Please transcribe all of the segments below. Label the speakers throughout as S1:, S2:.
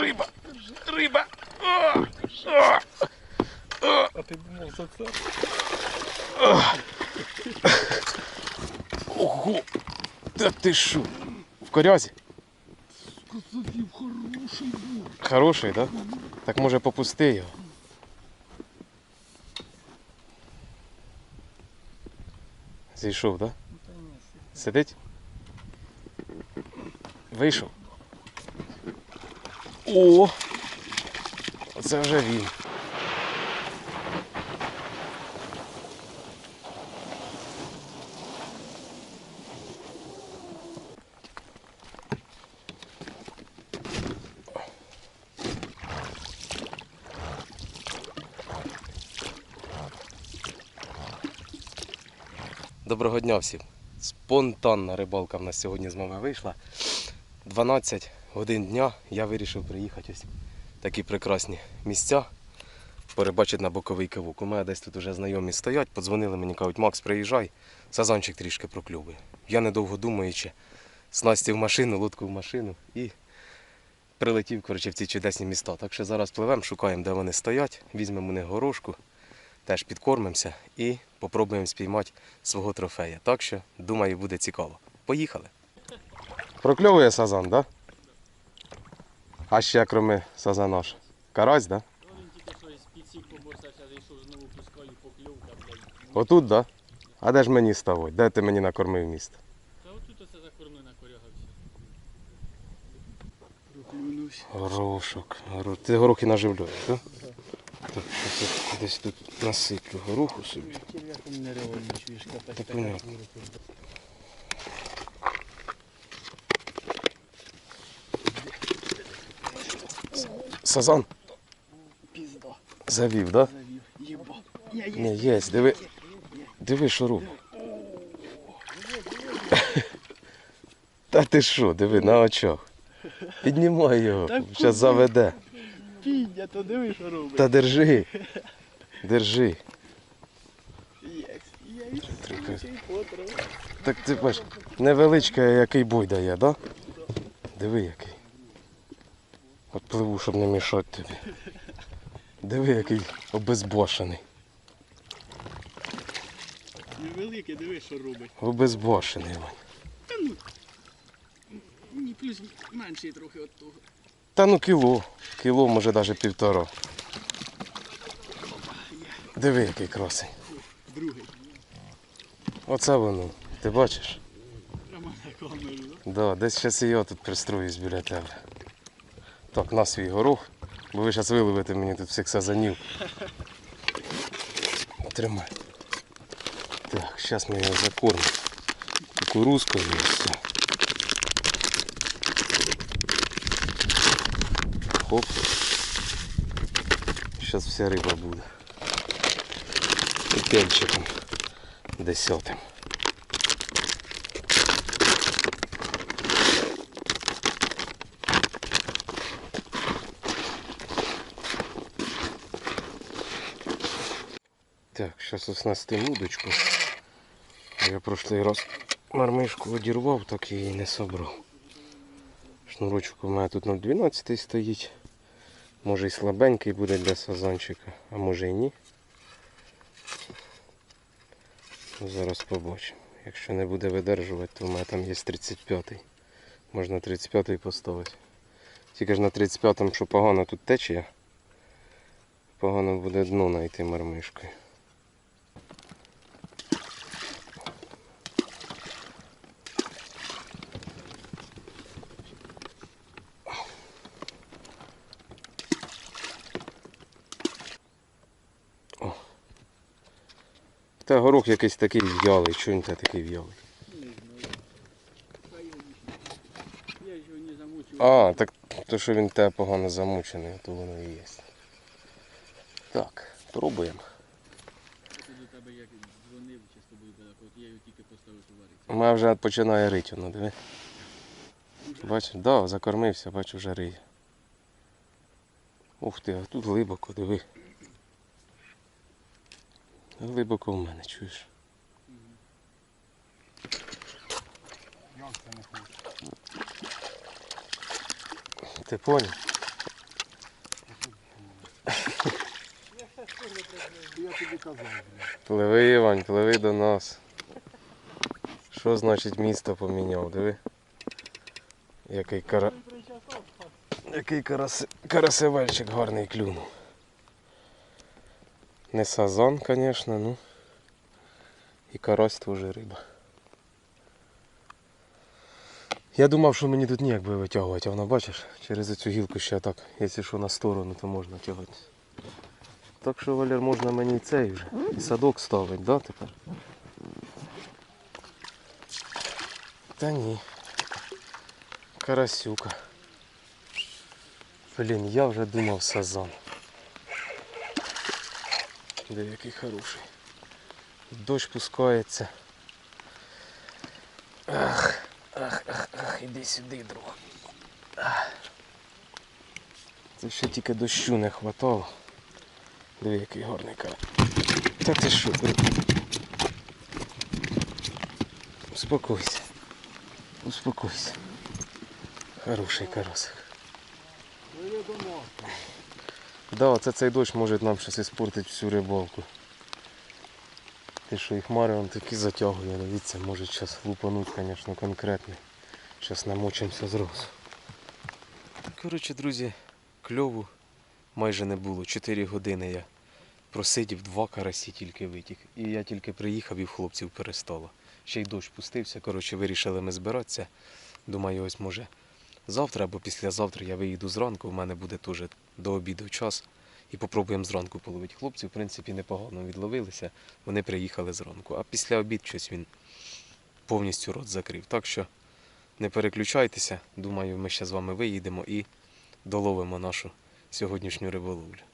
S1: риба, риба. О, о, о.
S2: А ти думав за це?
S1: Ого! Та ти що? В корязі?
S2: Козаків хороший був.
S1: Хороший, так? Да? Так може попусти його. Зійшов, так? Да? Сидить? Вийшов. О! Оце вже він. Доброго дня всім. Спонтанна рибалка в нас сьогодні з мами вийшла. 12 годин дня я вирішив приїхати ось такі прекрасні місця. Порибачити на боковий кивок. У мене десь тут вже знайомі стоять, подзвонили мені, кажуть, Макс, приїжджай, сазанчик трішки прокльовує. Я недовго думаючи, снасті в машину, лодку в машину і прилетів коротше, в ці чудесні міста. Так що зараз пливемо, шукаємо, де вони стоять, візьмемо у них горошку, теж підкормимося і попробуємо спіймати свого трофея. Так що, думаю, буде цікаво. Поїхали. Прокльовує сазан, так? Да? А ще кроме сазана ж. Карась, так? Да? Отут, так? Да? А де ж мені ставить? Де ти мені накормив місто?
S2: Та отут оце закормлена корягався. Проклюнувся.
S1: Горошок. Ти горохи наживлюєш, так? Так, десь тут насиплю гороху собі. Та понятно. Сазан
S2: Пізда.
S1: завів, так?
S2: Завів. Єба. Я є.
S1: Ні, є, диви. Диви, що робить. Та ти що, диви, на очах. Піднімай його, зараз заведе.
S2: Підня, то диви, що робить.
S1: Та держи. Держи. Так ти бачиш, невеличка, який бой дає, да? Диви який. От пливу, щоб не мішати тобі. Диви, який обезбошений.
S2: Невелике, диви, що робить.
S1: Обезбошений.
S2: Та ну. Ні, плюс менший трохи від того.
S1: Та ну кіло. Кіло, може навіть півтора. Диви, який красий.
S2: Другий.
S1: Оце воно. Ти бачиш?
S2: Прямо на камеру, да?
S1: Да, десь зараз і я тут пристроюсь біля тебе. Так, на свій горох, бо ви зараз виловите мені тут всіх сазанів. Тримай. Так, зараз ми його закормимо. Кукурузкою і все. Хоп. Зараз вся риба буде. І пельчиком десятим. Так, зараз оснастим удочку. Я прошлий раз мармишку одірвав, так її не собрав. Шнурочок у мене тут на 12 стоїть. Може і слабенький буде для сазанчика, а може і ні. Ну, Зараз побачимо. Якщо не буде видержувати, то у мене там є 35-й. Можна 35-й поставити. Тільки ж на 35-му, що погано тут течія. Погано буде дно знайти мармишкою. О. Та горох якийсь такий в'ялий, чого він та такий в'ялий?
S2: Я його не замучив.
S1: А, так то, що він те погано замучений, то воно і є. Так, пробуємо. У мене вже починає рити, воно, диви. Бачиш, да, закормився, бачу, вже риє. Ух ти, а тут глибоко, диви. Глибоко в мене, чуєш.
S2: Як це не хоче?
S1: Ти поняв?
S3: Я тобі казав.
S1: Пливи, Івань, пливи до нас. Що значить місто поміняв, диви? Який кара... Який караси... карасевельчик гарний клюнув. Не сазан, звісно, ну. І карась теж риба. Я думав, що мені тут ніяк буде витягувати, а воно бачиш, через цю гілку ще так, якщо що на сторону, то можна тягати. Так що, Валер, можна мені і цей вже. І садок ставить, да, тепер? Та ні. Карасюка. Блін, я вже думав сазан. Де який хороший. Дощ пускається. Ах, ах, ах, ах, іди сюди, друг. Це ще тільки дощу не хватало. Диви, який гарний кар. Та ти що? ти? Успокойся. Успокойся. Хороший карасик. Да, оце цей дощ може нам щось іспортити всю рибалку. Ти що і хмари он такі затягує, дивіться, може зараз лупануть, звісно, конкретний. Зараз намочимося зразу. Коротше, друзі, кльову майже не було. Чотири години я просидів, два карасі тільки витік. І я тільки приїхав і в хлопців перестало. Ще й дощ пустився. Коротше, вирішили ми збиратися. Думаю, ось може завтра або післязавтра я виїду зранку. в мене буде теж до обіду час. І попробуємо зранку половити. Хлопці, в принципі, непогано відловилися. Вони приїхали зранку. А після обід щось він повністю рот закрив. Так що не переключайтеся. Думаю, ми ще з вами виїдемо і доловимо нашу сьогоднішню риболовлю.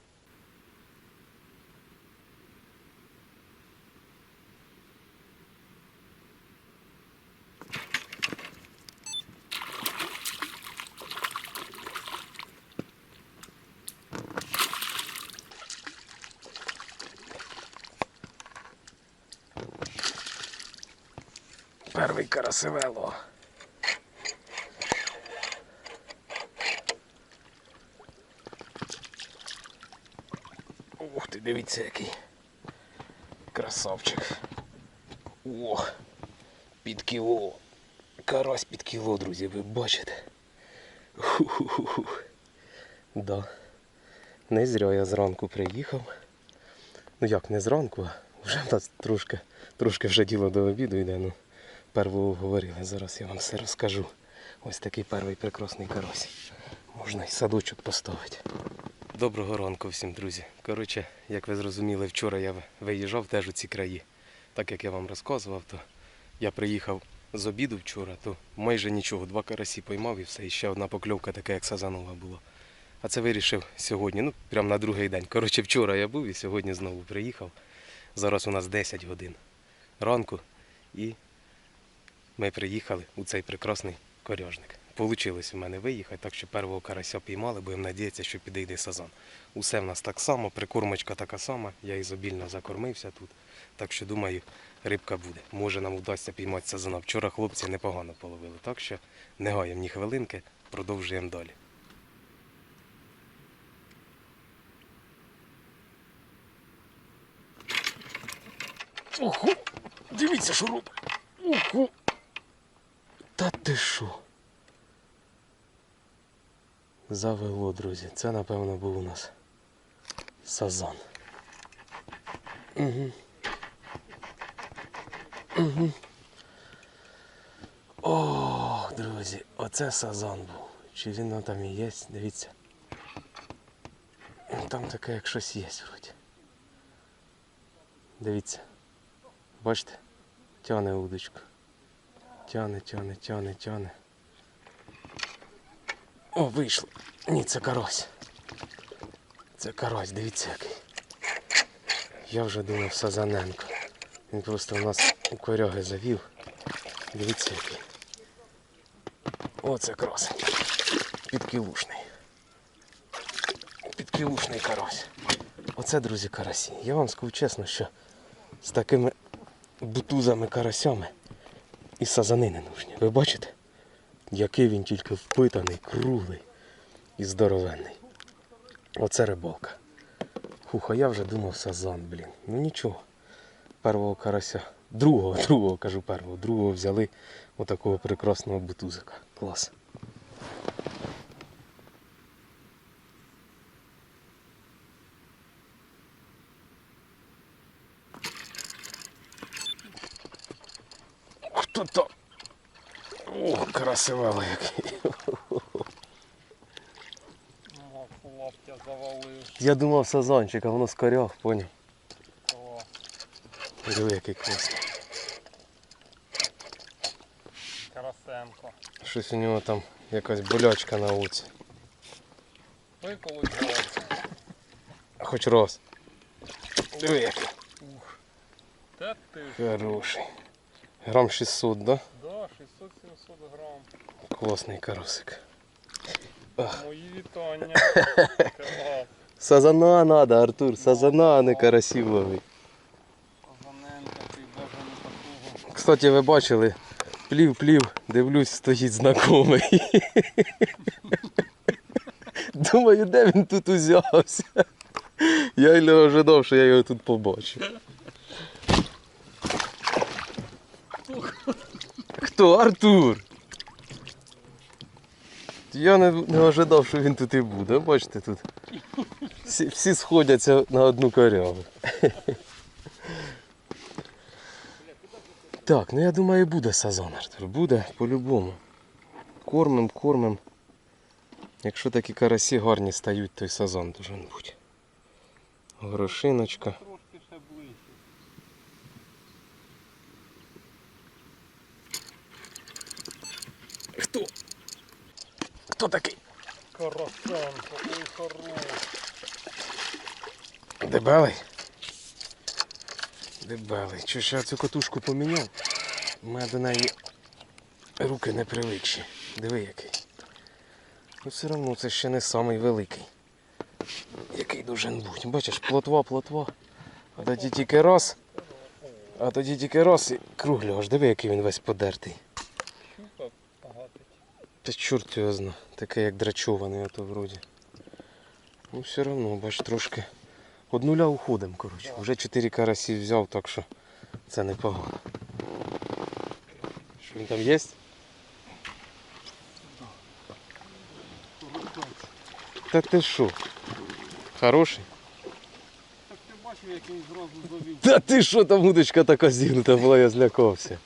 S1: Перший карасевело. Ух ти, дивіться який. Красавчик. О, під кіло. Карась під кіло, друзі, ви бачите. Ху-ху-ху. Да. Не зря я зранку приїхав. Ну як, не зранку, а вже в нас трошки, трошки вже діло до обіду йде. Ну, первого говорили, зараз я вам все розкажу. Ось такий перший прекрасний карась. Можна і садочок поставити. Доброго ранку всім, друзі. Коротше, як ви зрозуміли, вчора я виїжджав теж у ці краї. Так як я вам розказував, то я приїхав з обіду вчора, то майже нічого, два карасі поймав і все. І ще одна покльовка така, як сазанова була. А це вирішив сьогодні, ну прямо на другий день. Коротше, вчора я був і сьогодні знову приїхав. Зараз у нас 10 годин ранку і ми приїхали у цей прекрасний коряжник. Получилось у мене виїхати, так що першого карася піймали, будемо надіятися, що підійде сазан. Усе в нас так само, прикормочка така сама, я ізобільно закормився тут. Так що думаю, рибка буде. Може нам вдасться піймати сазана. Вчора хлопці непогано половили, так що не гаємо ні хвилинки, продовжуємо далі. Ого! Дивіться, що робить! Ого! Та ти що? Завело, друзі. Це, напевно, був у нас сазан. Угу. Угу. О, друзі, оце сазан був. Чи він там і є? Дивіться. Там таке як щось є вроді. Дивіться. Бачите? Тяне удочку. Тяне, тяне, тяне, тяне. О, вийшло. Ні, це карась. Це карась, дивіться який. Я вже думав Сазаненко. Він просто у нас у коряги завів. Дивіться який. О, це красень. Підкілушний. Підкілушний карась. Оце, друзі, карасі. Я вам скажу чесно, що з такими бутузами карасями і сазани не нужні. Ви бачите? Який він тільки впитаний, круглий і здоровенний. Оце рибалка. Фух, а я вже думав сазан, блін. Ну нічого. Первого карася. Другого, другого, кажу первого. Другого взяли отакого прекрасного бутузика. Клас. Хто то? О, красивело який.
S4: Лаптя завалив.
S1: Я думав сазанчик, а воно скоряв, поняв. Диви, який класний.
S4: Карасенко.
S1: Щось у нього там якась болячка на оці.
S4: Виколоть.
S1: Хоч раз. Диви який.
S4: Те ти ж.
S1: Хороший. Грам 600, да?
S4: Да, 600-700 грам.
S1: Класний карасик.
S4: Мої вітання.
S1: Сазана надо, Артур, сазана, а не карасів ловить.
S4: Казаненко, ти даже не такого.
S1: Кстати, ви бачили, плів-плів, дивлюсь, стоїть знайомий. Думаю, де він тут узявся. Я й не ожидав, що я його тут побачу. Хто? Артур? Я не, не ожидав, що він тут і буде. Бачите тут. Всі, всі сходяться на одну коряву. Так, ну я думаю, буде сазан, Артур. Буде по-любому. Кормим, кормим. Якщо такі карасі гарні стають, то й сазан должен бути. Горошиночка.
S4: Трошки ще ближче.
S1: Хто? Хто такий?
S4: Карасенко, ой хорош.
S1: Дебелий? Дебелий. Чи ж я цю котушку поміняв? У мене до неї руки не привикші. Диви який. Ну все одно це ще не самий великий. Який должен бути. Бачиш, плотва, плотва. А тоді тільки раз. А тоді тільки раз і кругляш. Диви, який він весь подертий. Та чорт його зна. Таке як драчований, а то вроді. Ну все одно, бач, трошки. Од нуля уходимо, коротше. Вже 4 карасі взяв, так що це непогано. Що він там є? Та ти що? Хороший?
S4: Так ти бачив, як він зразу завів.
S1: Та ти що там удочка така зігнута була, я злякався.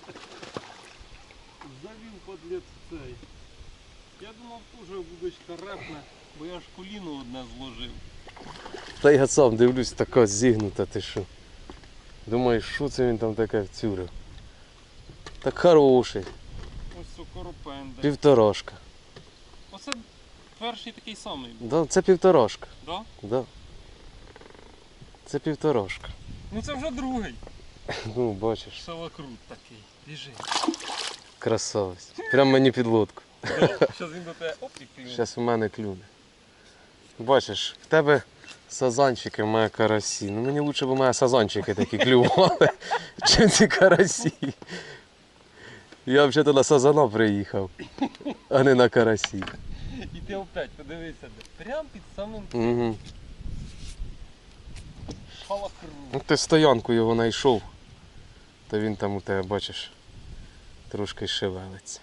S4: Завів подлець цей. Я теж вудочка репне, бо я ж коліно одне зложив.
S1: Та я сам дивлюсь, така зігнута, ти що. Думаю, що це він там таке вцюрив? Так хороший,
S4: Ось сокоропенде.
S1: півторашка.
S4: Оце перший такий самий був,
S1: Да, це півторашка.
S4: да?
S1: Да. Це півторашка.
S4: Ну це вже другий.
S1: Ну, бачиш,
S4: Шалакрут такий. Біжи.
S1: Красавець. Прям мені під лодку.
S4: Зараз він до тебе оп і клюне.
S1: Зараз у мене клюне. Бачиш, в тебе сазанчики, в мене карасі. Ну мені лучше б у мене сазанчики такі клювали, чим ці карасі. Я взагалі на сазана приїхав, а не на карасі.
S4: І ти опять подивися, де. Прям під самим
S1: Угу. Ну ти стоянку його знайшов, то він там у тебе, бачиш, трошки шевелиться.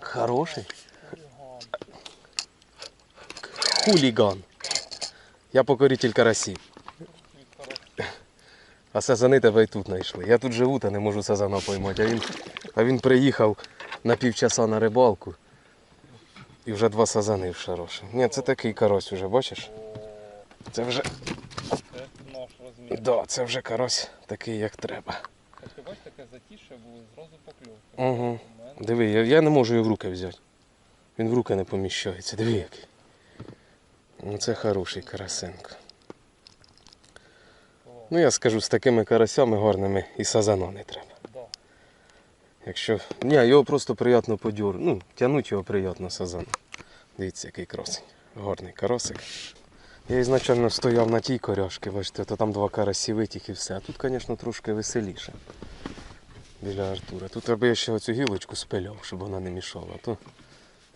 S1: Хороший. Хуліган. Я покоритель карасів. А сазани тебе і тут знайшли. Я тут живу та не можу сазана поймати. А він, а він приїхав на півчаса на рибалку. І вже два сазани в шароші. Ні, це такий карась вже, бачиш? Це вже, да, це вже карась такий, як треба.
S4: Ти бачиш, таке затіше було, зразу покльовка.
S1: Угу. Диви, я, я не можу його в руки взяти. Він в руки не поміщається. Диви який. Ну це хороший карасенко. Ну я скажу, з такими карасями гарними і сазана не треба.
S4: Да.
S1: Якщо. Ні, його просто приємно подьор. Ну, тягнуть його приємно сазан. Дивіться, який красень. Гарний карасик. Я ізначально стояв на тій коряшці, бачите, то там два карасі витік і все. А тут, звісно, трошки веселіше. Біля Артура. Тут треба я ще оцю гілочку спиляв, щоб вона не мішала. А то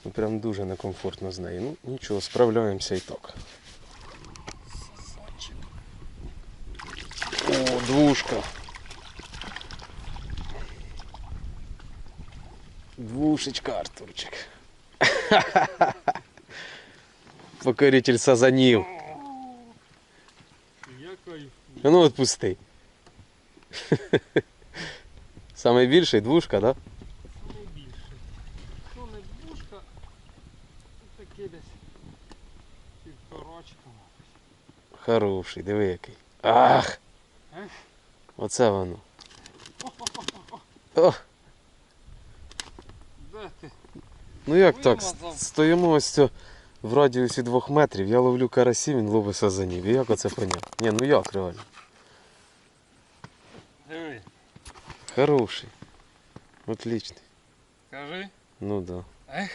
S1: ну, прям дуже некомфортно з нею. Ну нічого, справляємося і так. О, двушка. Двушечка, Артурчик. Покоритель сазанів.
S4: Я кайфую.
S1: А ну отпусти. Саме більший двушка, да?
S4: Найбільше. Що не двушка, то таке десь півторачка.
S1: Хороший, диви який. Ах! Оце воно. О,
S4: Де ти?
S1: ну як так? Стоїмо ось цю в радіусі двох метрів, я ловлю карасів, він ловить сазанів. І як оце поняти? Ні, ну як реально?
S4: Диви.
S1: Хороший. Отличний.
S4: Скажи.
S1: Ну да.
S4: Ех.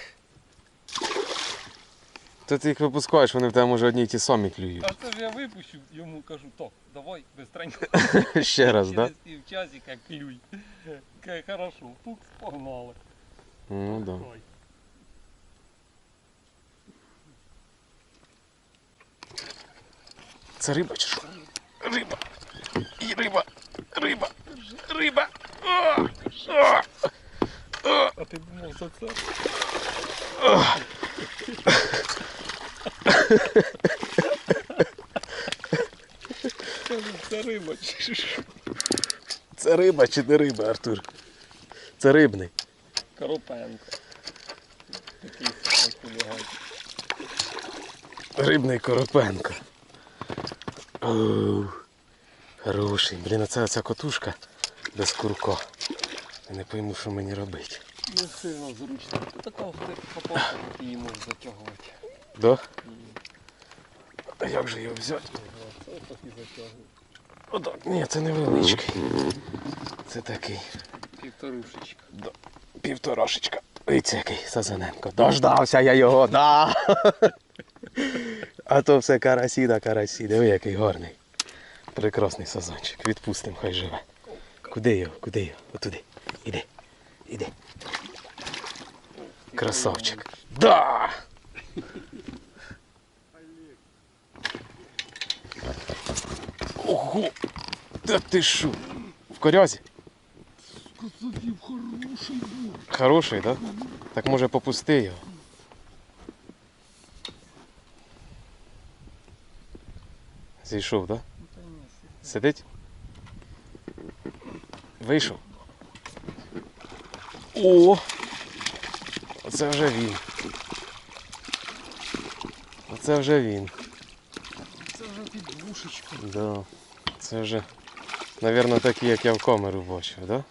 S1: То ти їх випускаєш, вони в тебе може одні й ті самі клюють.
S4: А це ж я випущу, йому кажу, так, давай, бистренько.
S1: Ще раз,
S4: Через
S1: да?
S4: півчасика клюй. Каже, хорошо, пук, погнали.
S1: Ну да.
S4: Ой.
S1: Це риба чи що? Риба. І риба. Риба. Риба. О! О!
S4: А ти думав за це? Це, риба чи що?
S1: Це риба чи не риба, Артур? Це рибний.
S4: Коропенко. Такий хуліган.
S1: Рибний Коропенко. Оу. Хороший. Блін, це оця котушка без курка. Я не пойму, що мені робити.
S4: Не сильно зручно. Така ти її можеш затягувати.
S1: Да? А як же його взяти?
S4: Це і.
S1: Отак. Ні, це невеличкий. Це такий.
S4: Півторушечка.
S1: Півторашечка. Дивіться, який Сазаненко. Дождався я його, да. А то все карасі да карасі. Диви, який гарний. Прекрасний сазанчик. Відпустимо, хай живе. Куди його? Куди його? Отуди. Іди. Іди. Красавчик. Да! Ого! Та ти що? В корязі?
S3: Козаків хороший був.
S1: Хороший, так? Да? Так може попусти його. Зійшов, так? Да? Сидить? Вийшов. О! Оце вже він. Оце вже він.
S4: Це вже під двушечку.
S1: Да. Це вже, мабуть, такі, як я в камеру бачив, так? Да?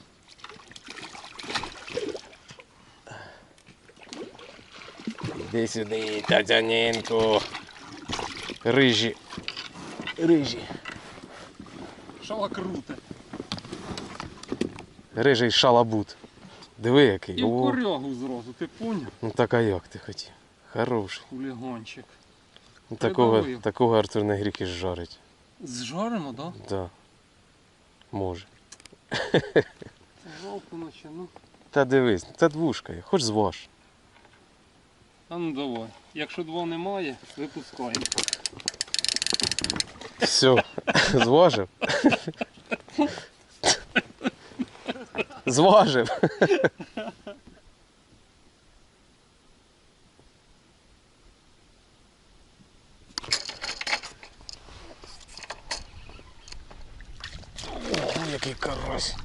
S1: Іди сюди, Тетяненко. Рижі. Рижі.
S4: Шала круте.
S1: Рижий шалабут. Диви який.
S4: І в
S1: О,
S4: корягу зразу, ти поняв?
S1: ну так а як ти хотів? Хороший.
S4: Хуліганчик.
S1: Ну, Такого,
S4: Придавив.
S1: такого Артур не гріх із жарить.
S4: Зжаримо, так? Да?
S1: Да. Може.
S4: Жалко наче, ну.
S1: Та дивись, це двушка, є, хоч зваж.
S4: А ну давай. Якщо два немає, випускаємо.
S1: Все, зважив. Зважив. Ого, який карась.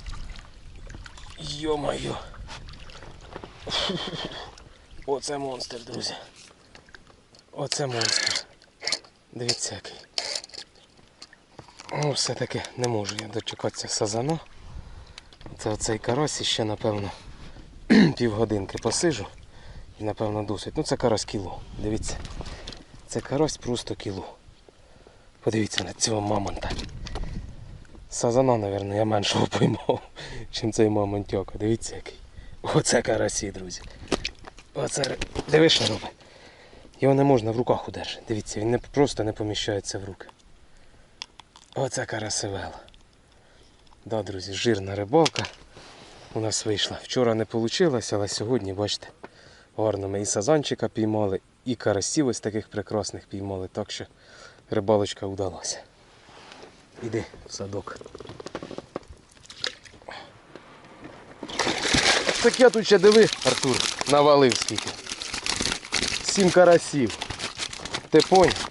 S1: Йо-моє. Оце монстр, друзі. Оце монстр. Дивіться який. Ну, все-таки не можу я дочекатися сазану. Це оцей карась і ще, напевно, півгодинки посижу. І напевно досить. Ну це карась кіло. Дивіться. Це карась просто кіло. Подивіться на цього мамонта. Сазана, мабуть, я меншого поймав, чим цей мамонтьока. Дивіться який. Оце карасі, друзі. Оце. Диви, що робить. Його не можна в руках удержати. Дивіться, він не, просто не поміщається в руки. Оце карасивела. Да, друзі, жирна рибалка у нас вийшла. Вчора не вийшло, але сьогодні, бачите, гарно ми і сазанчика піймали, і карасів ось таких прекрасних піймали. Так що рибалочка вдалася. Іди в садок. Так я тут ще диви, Артур, навалив скільки. Сім карасів. Ти поняв?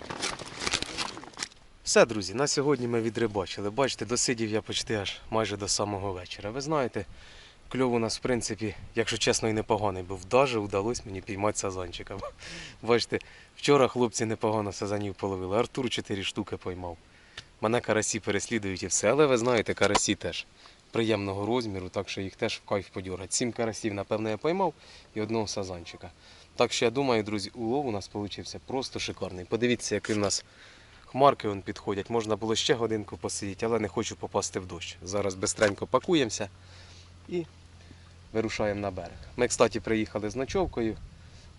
S1: Все, друзі, на сьогодні ми відрибачили. Бачите, досидів я почти аж майже до самого вечора. Ви знаєте, кльов у нас, в принципі, якщо чесно, і непоганий був. Даже вдалося мені піймати сазанчика. Бачите, вчора хлопці непогано сазанів половили. Артур 4 штуки поймав. Мене карасі переслідують і все. Але ви знаєте, карасі теж приємного розміру, так що їх теж в кайф подьоргать. Сім карасів, напевно, я поймав і одного сазанчика. Так що я думаю, друзі, улов у нас вийшов просто шикарний. Подивіться, які в нас хмарки вон підходять. Можна було ще годинку посидіти, але не хочу попасти в дощ. Зараз бистренько пакуємося і вирушаємо на берег. Ми, кстати, приїхали з ночовкою.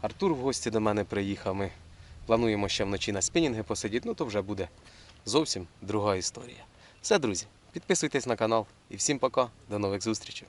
S1: Артур в гості до мене приїхав. Ми плануємо ще вночі на спінінги посидіти, ну то вже буде зовсім друга історія. Все, друзі, підписуйтесь на канал і всім пока, до нових зустрічей.